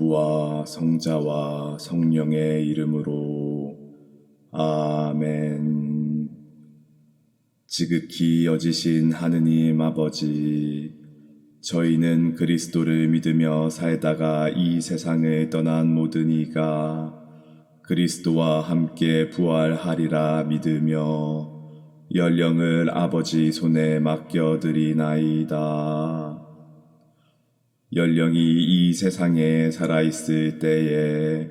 성부와 성자와 성령의 이름으로 아멘. 지극히 여지신 하느님 아버지, 저희는 그리스도를 믿으며 살다가 이 세상을 떠난 모든 이가 그리스도와 함께 부활하리라 믿으며 연령을 아버지 손에 맡겨드리나이다. 연령이 이 세상에 살아있을 때에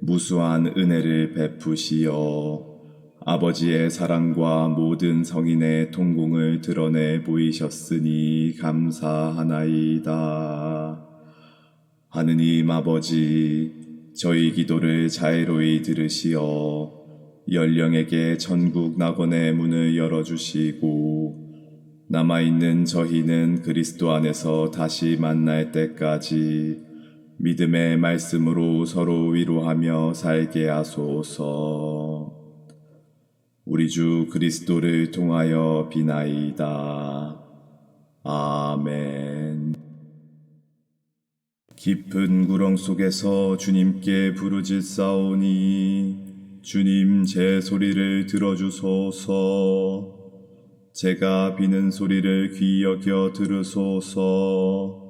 무수한 은혜를 베푸시어 아버지의 사랑과 모든 성인의 통공을 드러내 보이셨으니 감사하나이다. 하느님 아버지, 저희 기도를 자애로이 들으시어 연령에게 천국 낙원의 문을 열어주시고 남아있는 저희는 그리스도 안에서 다시 만날 때까지 믿음의 말씀으로 서로 위로하며 살게 하소서. 우리 주 그리스도를 통하여 비나이다. 아멘. 깊은 구렁 속에서 주님께 부르짖사오니 주님 제 소리를 들어주소서. 제가 비는 소리를 귀 여겨 들으소서.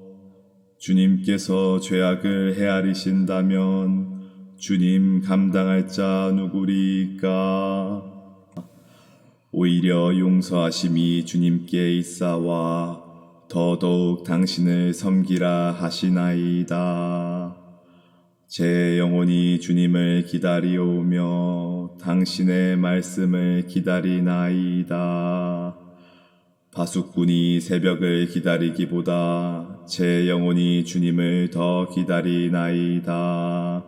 주님께서 죄악을 헤아리신다면 주님 감당할 자 누구리까? 오히려 용서하심이 주님께 있사와 더더욱 당신을 섬기라 하시나이다. 제 영혼이 주님을 기다리오며 당신의 말씀을 기다리나이다. 바숫꾼이 새벽을 기다리기보다 제 영혼이 주님을 더 기다리나이다.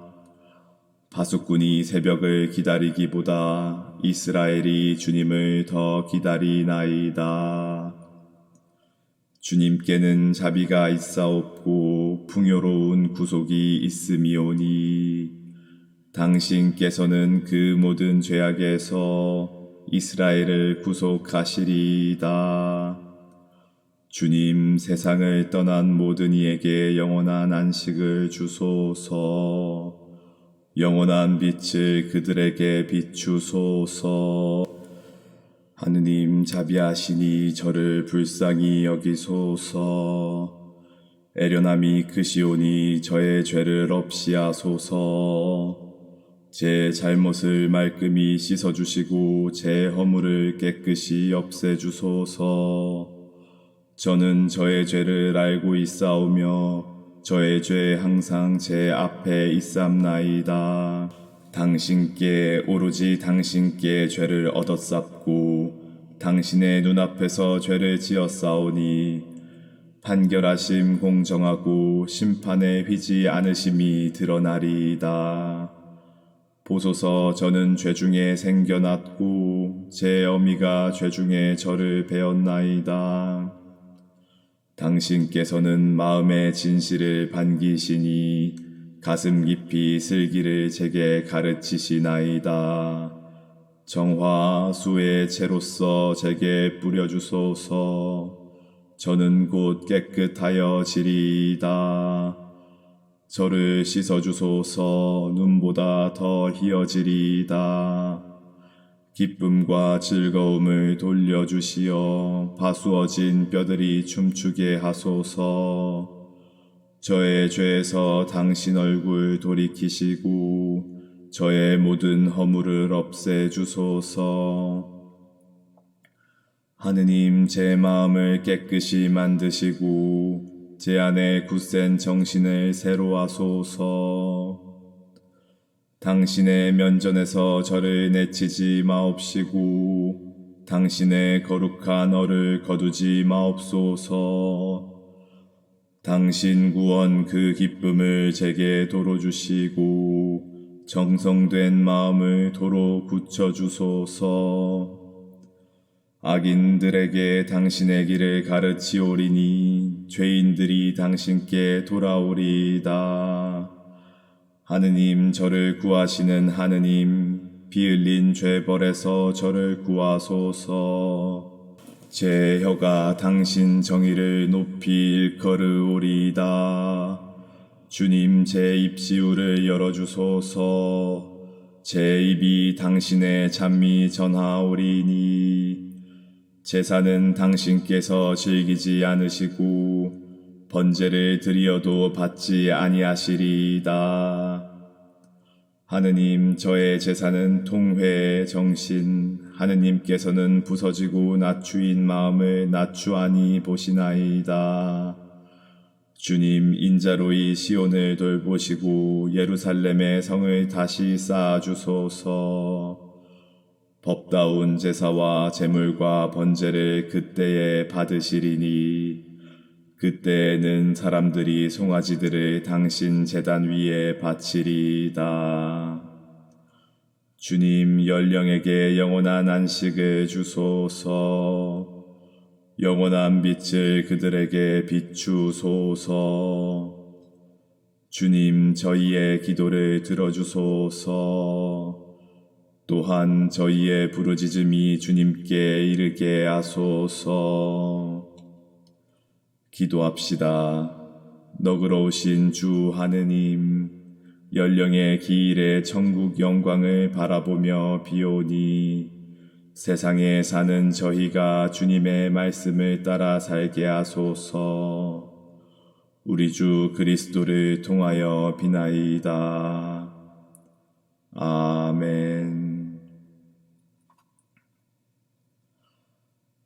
바숫꾼이 새벽을 기다리기보다 이스라엘이 주님을 더 기다리나이다. 주님께는 자비가 있사옵고 풍요로운 구속이 있음이오니 당신께서는 그 모든 죄악에서 이스라엘을 구속하시리이다. 주님 세상을 떠난 모든 이에게 영원한 안식을 주소서. 영원한 빛을 그들에게 비추소서. 하느님 자비하시니 저를 불쌍히 여기소서. 애련함이 크시오니 저의 죄를 없이 하소서. 제 잘못을 말끔히 씻어주시고 제 허물을 깨끗이 없애주소서. 저는 저의 죄를 알고 있사오며 저의 죄 항상 제 앞에 있삼나이다. 당신께 오로지 당신께 죄를 얻었sap고 당신의 눈앞에서 죄를 지었사오니 판결하심 공정하고 심판에 휘지 않으심이 드러나리이다. 보소서 저는 죄 중에 생겨났고 제 어미가 죄 중에 저를 배웠나이다. 당신께서는 마음의 진실을 반기시니 가슴 깊이 슬기를 제게 가르치시나이다. 정화 수의 채로서 제게 뿌려주소서. 저는 곧 깨끗하여 지리이다. 저를 씻어주소서 눈보다 더 희어지리이다. 기쁨과 즐거움을 돌려주시어 바수어진 뼈들이 춤추게 하소서. 저의 죄에서 당신 얼굴 돌이키시고 저의 모든 허물을 없애 주소서. 하느님 제 마음을 깨끗이 만드시고 제 안에 굳센 정신을 새로 하소서. 당신의 면전에서 저를 내치지 마옵시고 당신의 거룩한 어를 거두지 마옵소서. 당신 구원 그 기쁨을 제게 도로 주시고 정성된 마음을 도로 굳혀 주소서. 악인들에게 당신의 길을 가르치오리니 죄인들이 당신께 돌아오리이다. 하느님 저를 구하시는 하느님 비 흘린 죄벌에서 저를 구하소서. 제 혀가 당신 정의를 높이 일컬으오리이다. 주님 제 입시우를 열어주소서 제 입이 당신의 찬미 전하오리니 제사는 당신께서 즐기지 않으시고 번제를 드리어도 받지 아니하시리이다. 하느님 저의 제사는 통회의 정신 하느님께서는 부서지고 낮추인 마음을 낮추하니 보시나이다. 주님 인자로 이 시온을 돌보시고 예루살렘의 성을 다시 쌓아 주소서. 법다운 제사와 제물과 번제를 그때에 받으시리니 그때에는 사람들이 송아지들을 당신 제단 위에 바치리이다. 주님 연령에게 영원한 안식을 주소서. 영원한 빛을 그들에게 비추소서. 주님 저희의 기도를 들어주소서. 또한 저희의 부르짖음이 주님께 이르게 하소서. 기도합시다. 너그러우신 주 하느님, 연령의 기일의 천국 영광을 바라보며 비오니 세상에 사는 저희가 주님의 말씀을 따라 살게 하소서. 우리 주 그리스도를 통하여 비나이다. 아멘.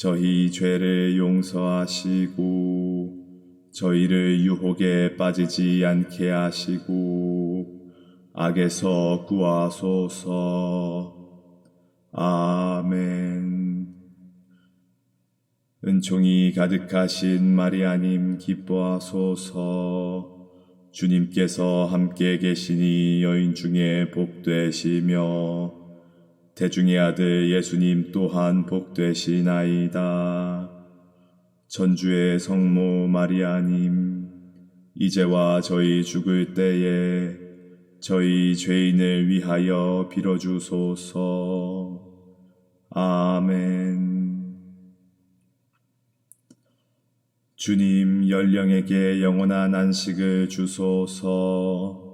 저희 죄를 용서하시고, 저희를 유혹에 빠지지 않게 하시고, 악에서 구하소서. 아멘. 은총이 가득하신 마리아님 기뻐하소서. 주님께서 함께 계시니 여인 중에 복되시며 대중의 아들 예수님 또한 복되시나이다. 전주의 성모 마리아님 이제와 저희 죽을 때에 저희 죄인을 위하여 빌어주소서. 아멘. 주님 연령에게 영원한 안식을 주소서.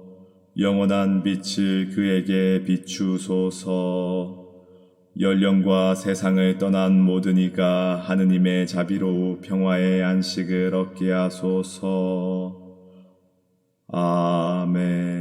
영원한 빛을 그에게 비추소서. 연령과 세상을 떠난 모든 이가 하느님의 자비로 평화의 안식을 얻게 하소서. 아멘.